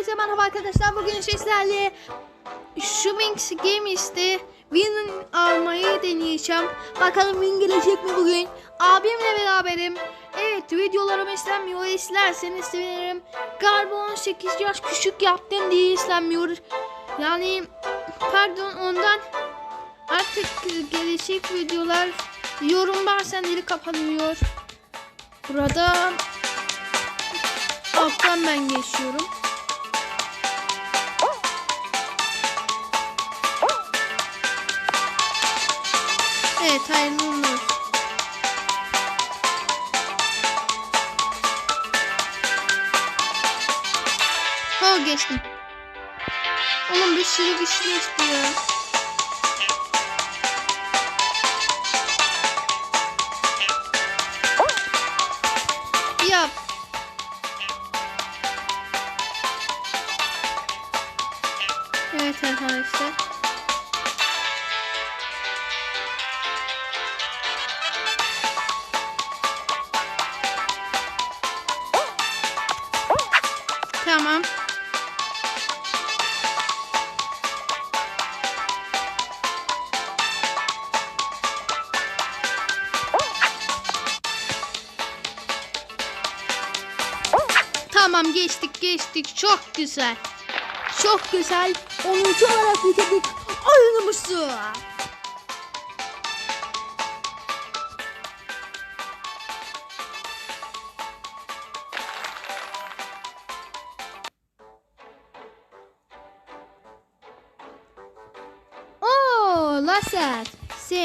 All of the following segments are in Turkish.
Herkese merhaba arkadaşlar. Bugün sizlerle Shubings Games'te win almayı deneyeceğim. Bakalım win gelecek mi bugün? Abimle beraberim. Evet videolarımı izlenmiyor. İzlerseniz sevinirim. Galiba 18 yaş küçük yaptım diye izlenmiyor. Yani pardon ondan artık gelecek videolar yorum bazenleri kapanıyor. Burada alttan ben geçiyorum. Evet hayırlı olsun. Ha geçtim. Oğlum bir sürü kişi geçti ya. Yap. Evet arkadaşlar. Tamam. Tamam geçtik geçtik çok güzel. Çok güzel. 10. olarak bitirdik oyunumuzu.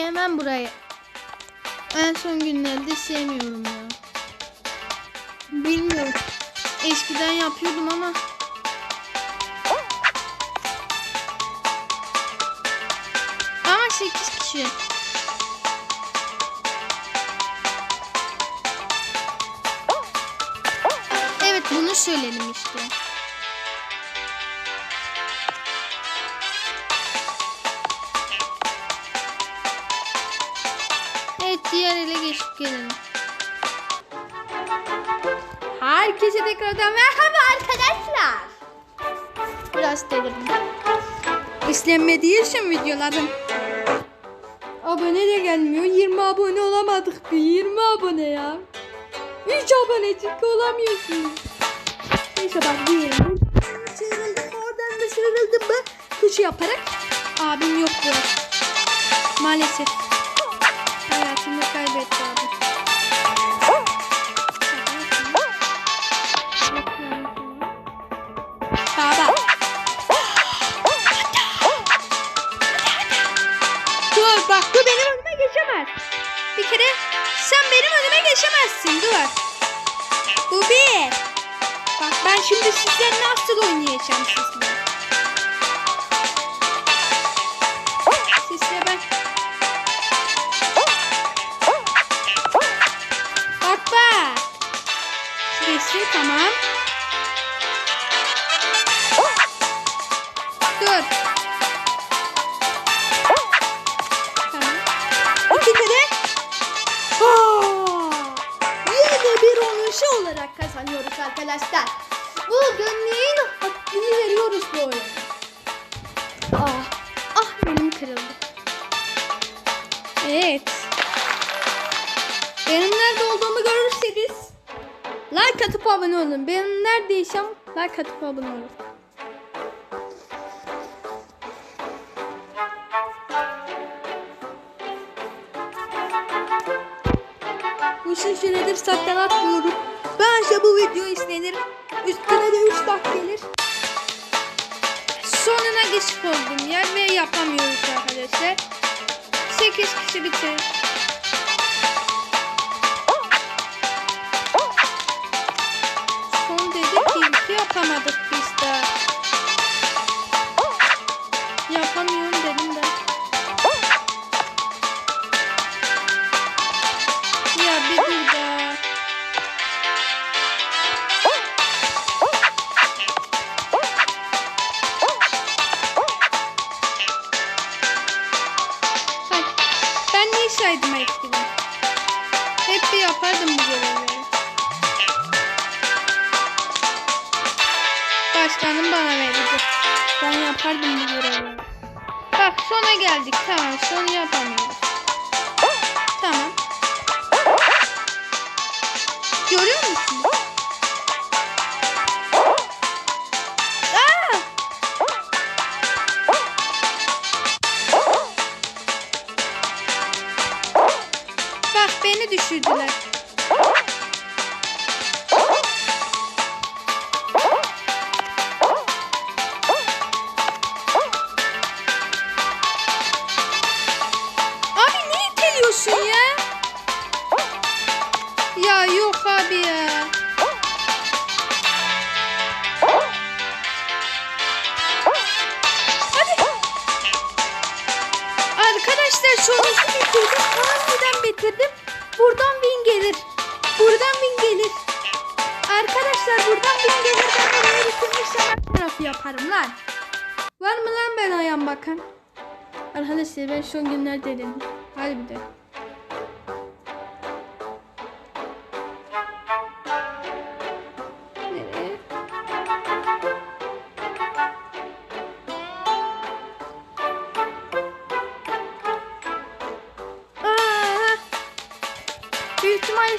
Sevmem burayı. En son günlerde sevmiyorum ya. Bilmiyorum. Eskiden yapıyordum ama Ama 8 kişi. Evet bunu söyledim işte. Evet diğer ele geçip gelelim. Herkese tekrardan merhaba arkadaşlar. Biraz dedim. İslenmediği için videolarım. Abone de gelmiyor. 20 abone olamadık bir. 20 abone ya. 3 abonecik olamıyorsunuz. Neyse bak diyelim. Sıyrıldım oradan da sıyrıldım mı? Kuş yaparak abim yoktu. Maalesef. Hayatımda kaybetti abi. Baba. Dur bak bu benim önüme geçemez. Bir kere sen benim önüme geçemezsin dur. Bu bir. Bak ben şimdi sizle nasıl oynayacağım sizle. Geçti tamam. Dur. Tamam. İki kere. Aa! Yine bir onuşu olarak kazanıyoruz arkadaşlar. Bugün neyin hakkını veriyoruz bu oyuna. Ah, ah benim kırıldı. Evet. Benim görürseniz like atıp abone olun. Benim neredeysem like atıp abone olun. Uzun süredir saklan atmıyorum. Bence bu video izlenir. Üstüne de 3 dakika gelir. Sonuna geçip oldum yer ve yapamıyoruz arkadaşlar. 8 kişi bitir. Ki Bak sona geldik. Tamam sonu yapamıyoruz. Tamam. Görüyor musun? Aa! Bak beni düşürdüler. Bitirdim. Harbiden bitirdim. Buradan win gelir. Buradan win gelir. Arkadaşlar buradan win gelir. Ben de bitirirsem her tarafı yaparım lan. Var mı lan ben ayağım bakan? Arkadaşlar ben son günlerde dedim. Harbiden. Nereye?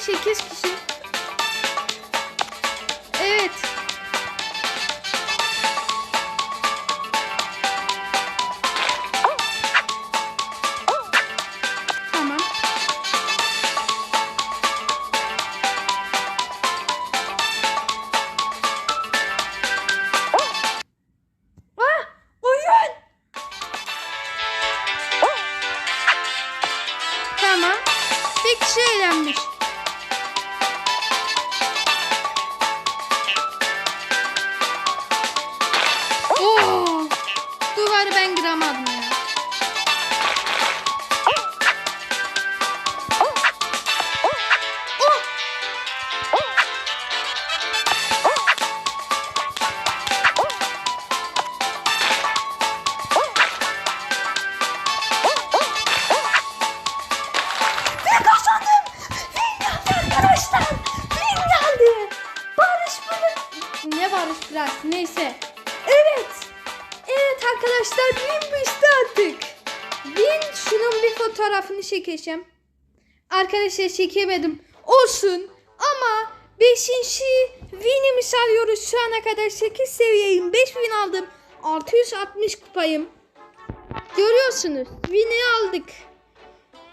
8 kişi. мама çekeceğim. Arkadaşlar çekemedim. Olsun. Ama 5. win'imi alıyoruz. Şu ana kadar 8 seviyeyim. 5 win aldım. 660 kupayım. Görüyorsunuz. Win'i aldık.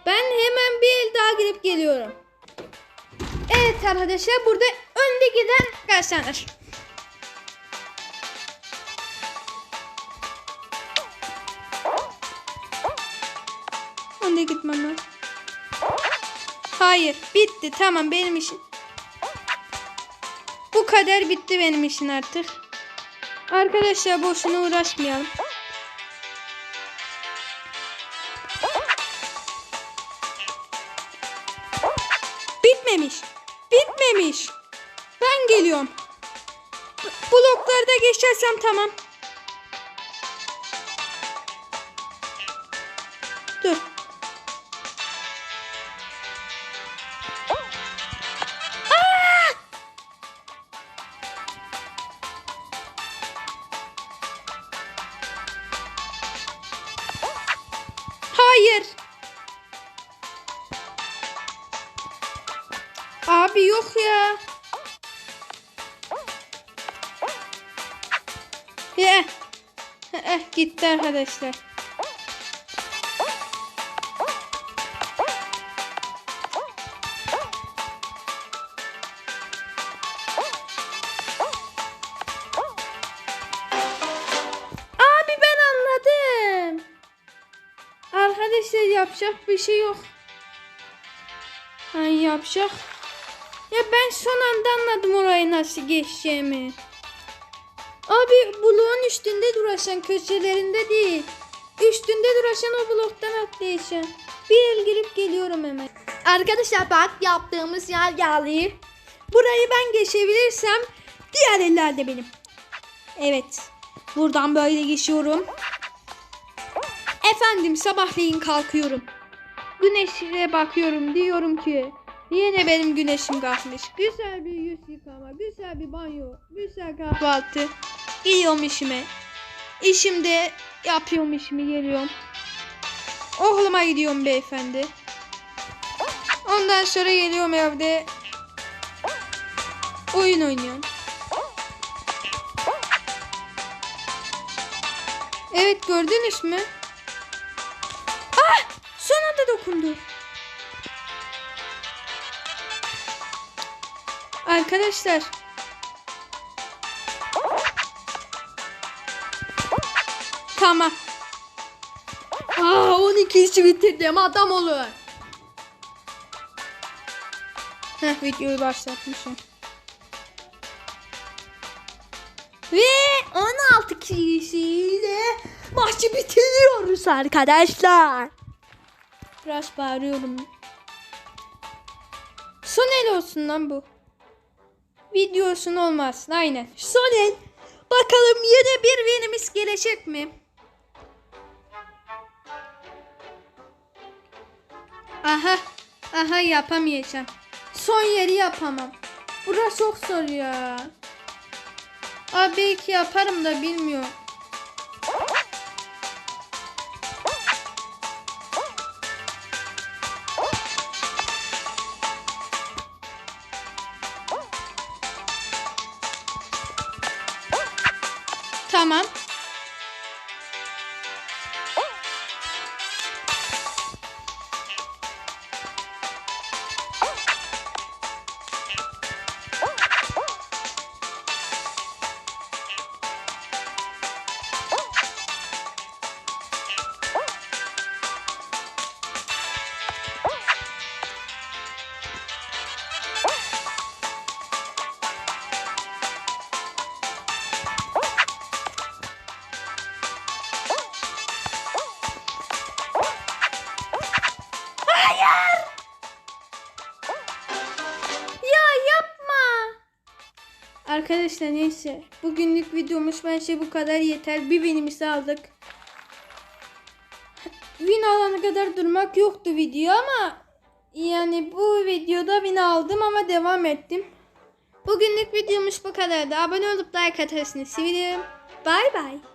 Ben hemen bir el daha girip geliyorum. Evet arkadaşlar burada önde giden kazanır. Önde gitmem lazım. Hayır bitti tamam benim işim. Bu kadar bitti benim işim artık. Arkadaşlar boşuna uğraşmayalım. Bitmemiş. Bitmemiş. Ben geliyorum. Bloklarda geçersem tamam. Ya. Eh, gitti arkadaşlar. Abi ben anladım. Arkadaşlar yapacak bir şey yok. Ben yapacak. Ya ben son anda anladım orayı nasıl geçeceğimi. Abi bloğun üstünde duraşan köşelerinde değil. Üstünde duraşan o bloktan atlayacaksın. Bir el girip geliyorum hemen. Arkadaşlar bak yaptığımız yer geldi. Burayı ben geçebilirsem diğer eller de benim. Evet. Buradan böyle geçiyorum. Efendim sabahleyin kalkıyorum. Güneşe bakıyorum diyorum ki yine benim güneşim kalkmış. Güzel bir yüz yıkama, güzel bir banyo, güzel kahvaltı. Gidiyorum işime. İşimde yapıyorum işimi geliyorum. Oğluma gidiyorum beyefendi. Ondan sonra geliyorum evde. Oyun oynuyorum. Evet gördünüz mü? Ah! Son anda dokundu. Arkadaşlar. Tamam. Aa 12 işi bitirdim adam olur. Heh videoyu başlatmışım. Ve 16 kişiyle maçı bitiriyoruz arkadaşlar. Biraz bağırıyorum. Son el olsun lan bu. Videosun olmaz. Aynen. Son el. Bakalım yine bir winimiz gelecek mi? Aha. Aha yapamayacağım. Son yeri yapamam. Burası çok zor ya. Abi belki yaparım da bilmiyorum. Tamam. Arkadaşlar neyse. Bugünlük videomuz bence bu kadar yeter. Bir winimizi aldık. Win alana kadar durmak yoktu video ama yani bu videoda win aldım ama devam ettim. Bugünlük videomuz bu kadardı. Abone olup like atarsınız. Sevinirim. Bay bay.